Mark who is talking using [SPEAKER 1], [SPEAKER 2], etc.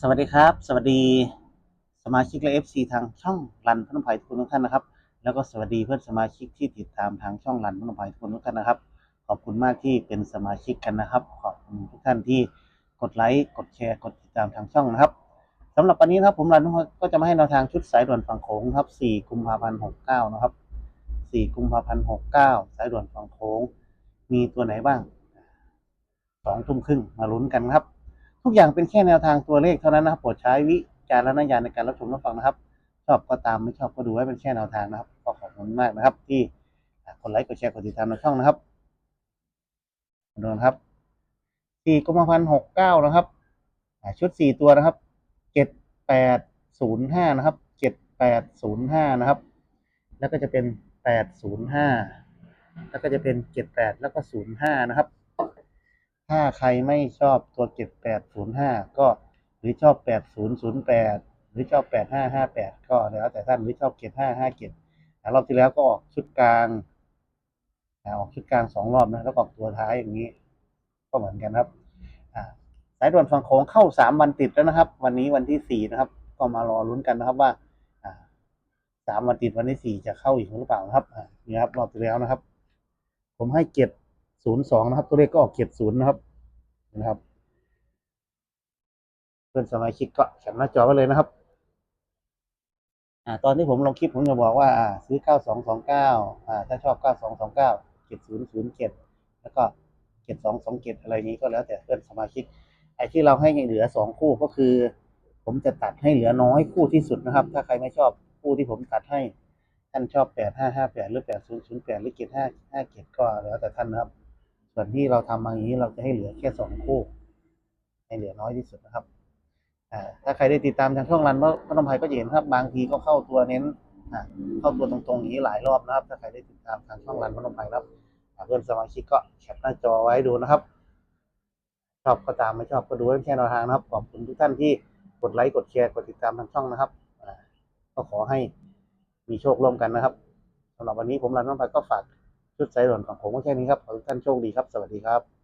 [SPEAKER 1] สวัสดีครับ สวัสดีสมาชิกและ FC ทางช่องรันพนมไพรทุกคนทุกท่านนะครับ แล้วก็สวัสดีเพื่อนสมาชิกที่ติดตามทางช่องรันพนมไพรทุกคนทุกท่านนะครับ ขอบคุณมากที่เป็นสมาชิกกันนะครับ ขอบคุณทุกท่านที่กดไลค์กดแชร์กดติดตามทางช่องนะครับสำหรับวันนี้นะครับผมรันก็จะมาให้แนวทางชุดสายด่วนฝั่งโขงครับ 4 กุมภาพันธ์69 นะครับ 4 กุมภาพันธ์69 สายด่วนฝั่งโขงมีตัวไหนบ้างสองทุ่มครึ่งมาลุ้นกันครับ ทุกอย่างเป็นแค่แนวทางตัวเลขเท่านั้นนะครับโปรดใช้วิจารณญาณในการรับชมรับฟังนะครับ ชอบก็ตามไม่ชอบก็ดูไว้เป็นแค่แนวทางนะครับก็ขอบคุณมากนะครับ ที่กดไลค์กดแชร์กดติดตามในช่องนะครับดูนะครับสี่กุมภาพันธ์หกเก้านะครับชุดสี่ตัวนะครับเจ็ดแปดศูนย์ห้านะครับเจ็ดแปดศูนย์ห้านะครับ แล้วก็จะเป็นแปดศูนย์ห้าแล้วก็จะเป็นเจ็ดแปดแล้วก็ศูนย์ห้านะครับ ถ้าใครไม่ชอบตัวเจ็ดแปดศูนย์ห้าก็หรือชอบแปดศูนย์ศูนย์แปดหรือชอบแปดห้าห้าแปดก็แล้วแต่ท่านหรือชอบเจ็ดห้าห้าเจ็ดรอบที่แล้วก็ออกชุดกลางออกชุดกลางสองรอบนะแล้วก็ออกตัวท้ายอย่างนี้ ก็เหมือนกันครับสายด่วนฝั่งโขงเข้าสามวันติดแล้วนะครับ วันนี้วันที่สี่นะครับ ก็มารอลุ้นกันนะครับว่าสามวันติดวันที่สี่จะเข้าอีกหรือเปล่านะครับนี่ครับรอบที่แล้วนะครับ ผมให้เจ็ด ศูนย์สองนะครับ ตัวเลขก็ออกเจ็ดศูนย์นะครับนะครับ เพื่อนสมาชิกก็แคปหน้าจอไว้เลยนะครับ อ่า ตอนที่ผมลงคลิปผมจะบอกว่าอ่าซื้อเก้าสองสองเก้าอ่า ถ้าชอบเก้าสองสองเก้าเจ็ดศูนย์ศูนย์เจ็ดแล้วก็เจ็ดสองสองเจ็ดอะไรนี้ก็แล้วแต่เพื่อนสมาชิก ไอ้ที่เราให้เหลือสองคู่ก็คือ ผมจะตัดให้เหลือน้อยคู่ที่สุดนะครับ ถ้าใครไม่ชอบคู่ที่ผมตัดให้ท่านชอบแปดห้าห้าแปดหรือแปดศูนย์ศูนย์แปดหรือเจ็ดห้าห้าเจ็ดก็แล้วแต่ท่านนะครับ ส่วนที่เราทำมาอย่างนี้เราจะให้เหลือแค่สองคู่ ให้เหลือน้อยที่สุดนะครับถ้าใครได้ติดตามทางช่องรันพนมไพรก็จะเห็นครับบางทีก็เข้าตัวเน้นเข้าตัวตรงๆอย่างนี้หลายรอบนะครับ ถ้าใครได้ติดตามทางช่องรันพนมไพรนะครับเพื่อนสมาชิกก็แคปหน้าจอไว้ดูนะครับ ชอบก็ตามไม่ชอบก็ดูแค่แนวทางนะครับ ขอบคุณทุกท่านที่กดไลค์กดแชร์กดติดตามทางช่องนะครับก็ขอให้มีโชคร่วมกันนะครับสำหรับวันนี้ผมรันพนมไพรก็ฝาก ชุดสายด่วนของผมก็แค่นี้ครับ ขอทุกท่านโชคดีครับ สวัสดีครับ